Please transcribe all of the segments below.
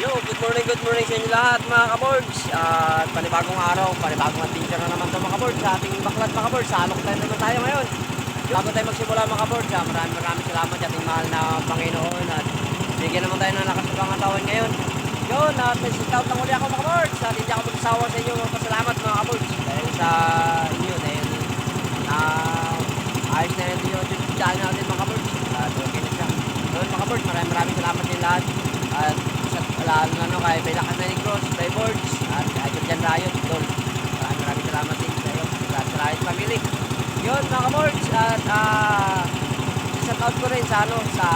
Yo, good morning, good morning sa inyo lahat mga kabords. At panibagong araw, panibagong adventure na naman ito mga kabords sa ating baklat mga kabords. Salok tayo naman tayo ngayon. Bago tayo magsimula mga kabords, ah, maraming maraming salamat sa ating mahal na Panginoon at bigyan naman tayo ng lakas ng pangatawan ngayon. Yun, at may out lang uli ako mga kabords. At hindi ako magsasawa sa inyo mga pasalamat mga kabords. Dahil sa inyo, dahil na ayos na rin yung YouTube channel natin mga kabords. At okay na siya. Yun mga kabords, maraming maraming salamat din lahat. At sa lalo na no, kay Belakan na Cross, kay Boards, at kay Jordan Riot, Tol. Maraming maraming salamat din sa, sa Riot Family. Yun mga kabords, at ah, shout out ko rin sa ano, sa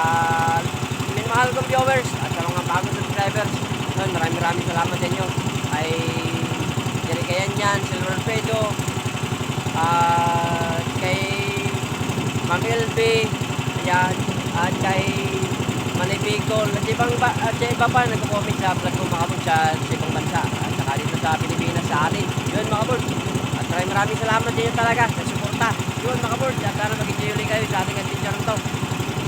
minmahal kong viewers at sa mga bagong subscribers. Yun, maraming maraming salamat sa inyo. Kay Jerry Kayanyan, Silver Alfredo, at kay Ma'am LB, ayan, at kay Bicol, at ibang ba, at iba pa nagko-comment sa vlog ko mga kabod sa, sa ibang bansa, at saka dito sa Pilipinas sa atin. Yun mga kabod. At maraming maraming salamat din talaga sa suporta. Yun mga kabod, at sana mag-enjoy kayo sa ating adventure nito.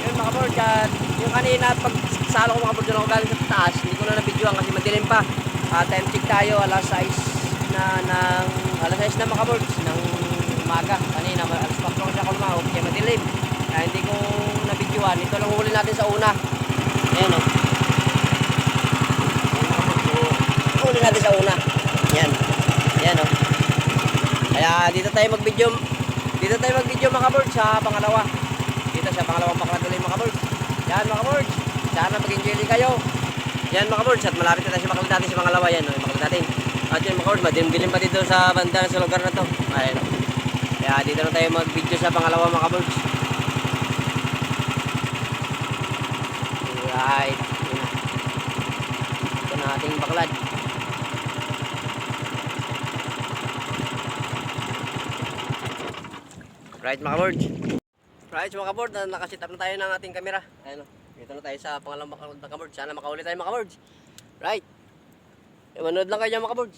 Yun mga kabod, at yung kanina pag salo ko mga kabod doon ako galing sa taas, hindi ko na na-videoan kasi madilim pa. Ah, time check tayo, alas 6 na ng alas 6 na mga kabod, ng umaga. Kanina, alas 4 kasi ako lumahog, madilim. Kaya hindi ko na-videoan. Ito lang huli natin sa una. Ayan o. Huli natin sa una. Yan. Yan o. Kaya dito tayo mag-video. Dito tayo mag-video mga kabord sa pangalawa. Dito sa pangalawang baklat ulit mga kabord. Yan mga kabord. Sana mag-enjoy kayo. Yan mga kabord. At malapit na tayo sa makalik natin sa pangalawa. Yan o. Yung makalik natin. At yun mga kabord. Madilim-dilim pa dito sa banda sa lugar na to. Ayan o. Kaya dito na tayo mag-video sa pangalawa mga kabord. Right. Yun na. Ito na ating baklad. Right mga kabord. Right mga kabord, na nakasit up na tayo ng ating kamera. Ayan o. Dito na tayo sa pangalawang baklad mga kabord. Sana makauli tayo mga kabord. Right. Manood lang kayo mga kabord.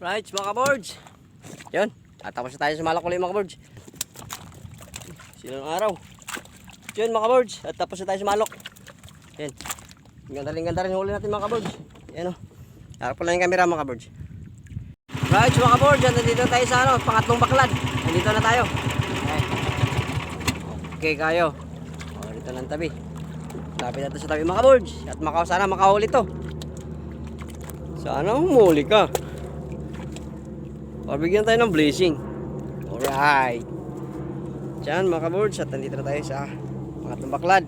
Right, mga kabords. Yun. Tatapos na tayo sa malakuli mga kabords. Silang araw. Yun mga kabords. At tapos na tayo sa malok. Yan. Ganda rin ganda rin huli natin mga kabords. Yan o. Harap ko lang yung camera mga kabords. Right, mga. Yan, nandito tayo sa ano, pangatlong baklad. Nandito na tayo. Okay. Okay kayo. O, dito lang tabi. Lapit natin sa tabi mga kabords. At maka, sana makahuli to. Sana humuli ka. Pabigyan tayo ng blessing. Alright. Diyan mga kaboards at nandito na tayo sa pangatlong baklad.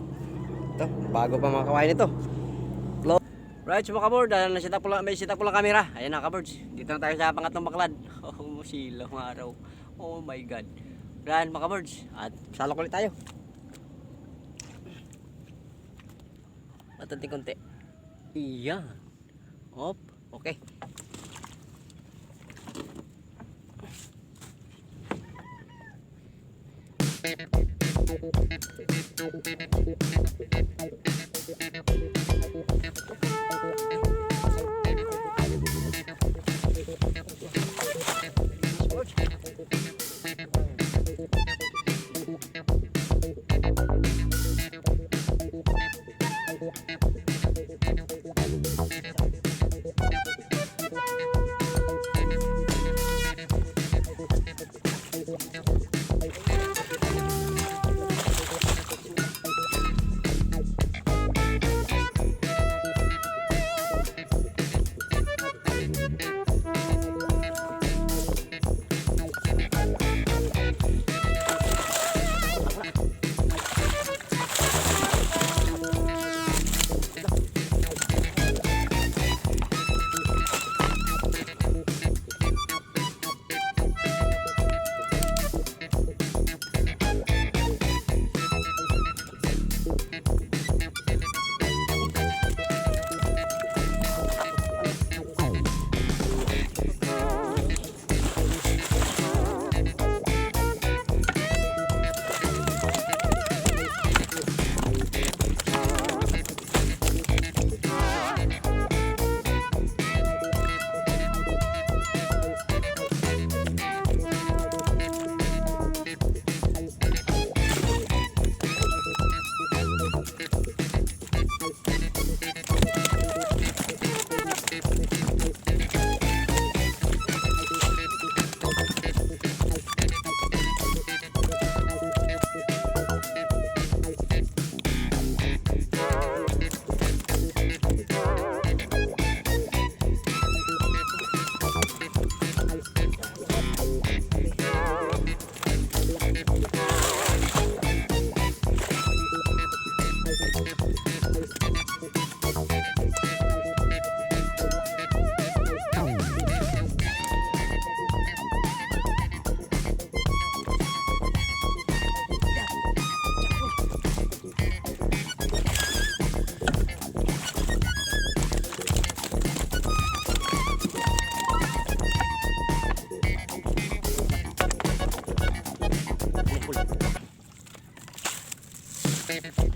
Ito, bago pa mga kawain ito. Right, so mga kaboard, uh, nasita po lang, may sita po lang camera. Ayan na kaboards. Dito na tayo sa pangatlong baklad. Oh, silang araw. Oh my God. Yan mga kaboards. At salok ulit tayo. Matanting konti. Iyan. Hop. Okay. Thank you. Musik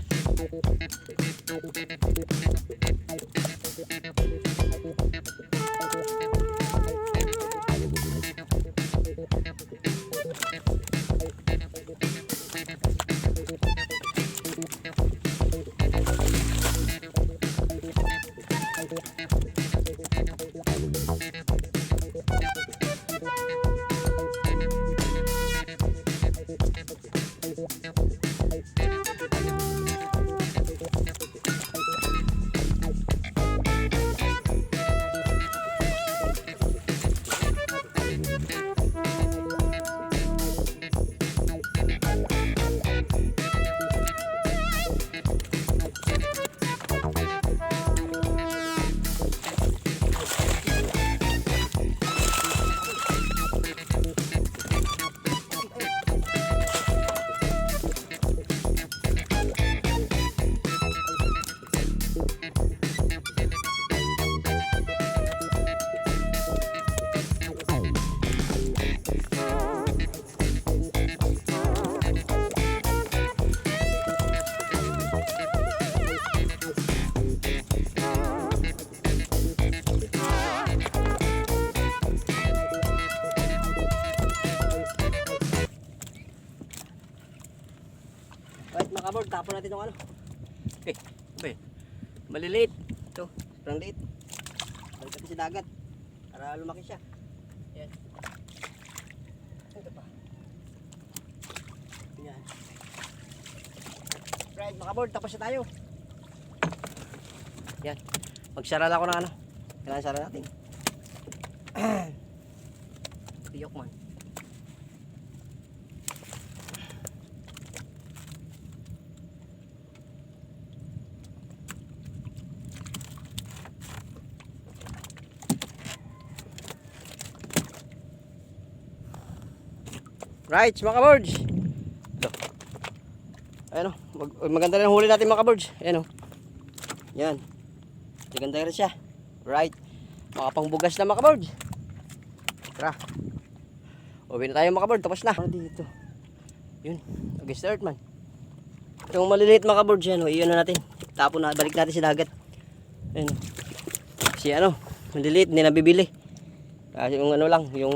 natin itong ano. Eh, okay. Maliliit. Ito, sobrang liit. Balik natin sa dagat. Para lumaki siya. Yan. Ito pa. Yan. Right, mga kabord, tapos na tayo. Yan. Magsaral ako ng ano. Kailangan saral natin. Tiyok man. Right, mga kabords. Ito. Ayan o. Mag maganda rin ang huli natin mga kabords. Ayan o. Yan. Maganda rin siya. Right. Makapangbugas na mga kabords. Tara. Uwi na tayo mga kabords. Tapos na. Ano dito? Yun. Nag-start man. Itong maliliit mga kabords yan o. Iyon na natin. Tapon na. Balik natin sa dagat. Ayan o. Si ano. Maliliit. Hindi nabibili. Kasi yung ano lang. Yung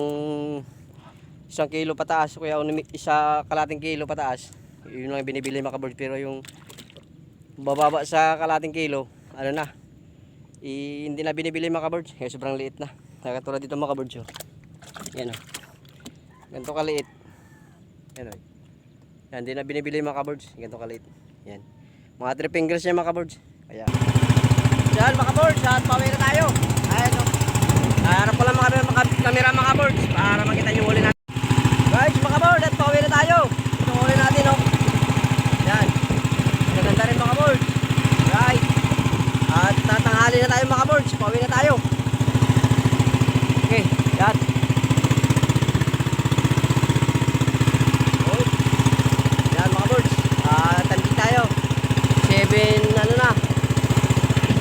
isang kilo pataas kuya uni- isa kalating kilo pataas. Yun lang binibili mga kabords pero yung bababa sa kalating kilo ano na i, hindi na binibili mga kabords kaya sobrang liit na. Nakatulad dito mga kabords oh. yan o ganito kaliit. Yan o yan hindi na binibili mga kabords ganito kaliit. Yan. Mga 3 fingers niya mga kabords kaya yan mga kabords at pauwi na tayo. Ayan o Harap ko lang mga, kamera mga boards para makita yung huli natin. Guys, mga board, at pauwi na tayo. Ito huli natin, oh. Yan. Maganda rin mga board. Right. At tatanghali na tayo mga boards. Pauwi na tayo. Okay, yan. Oh. Yan mga boards. Ah, tandi tayo. 7 ano na.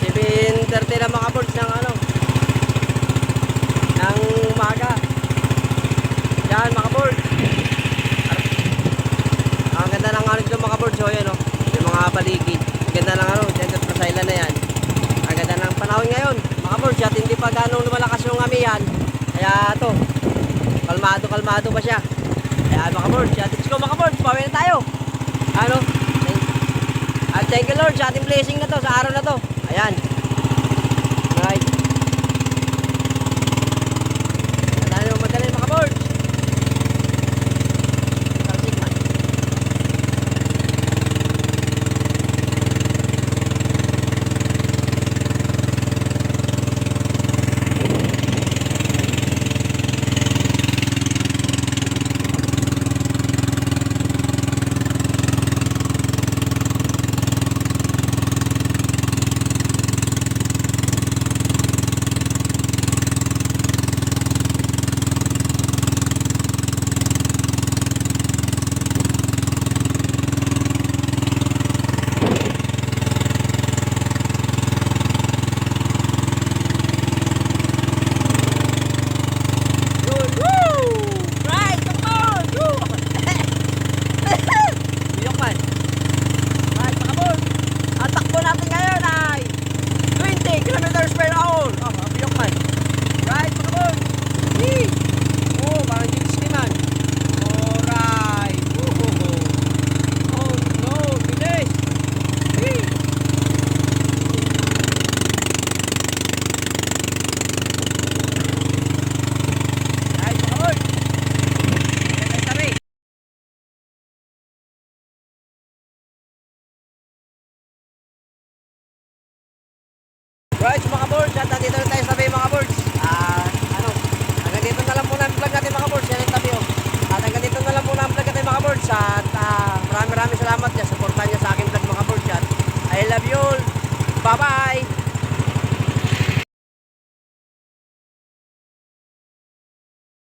7.30 na mga boards ng ano. Ng umaga. Yan mga board. Ang ganda ng ano dito mga board. So yan o. Yung mga paligid. Ang ganda ng ano. Dito sa island na yan. Ganda ng panahon ngayon. Mga board. At hindi pa ganong lumalakas yung amihan. Kaya to. Kalmado kalmado pa siya. Kaya mga board. At let's go mga board. Pawin na tayo. Ano? At thank you Lord sa ating blessing na to. Sa araw na to.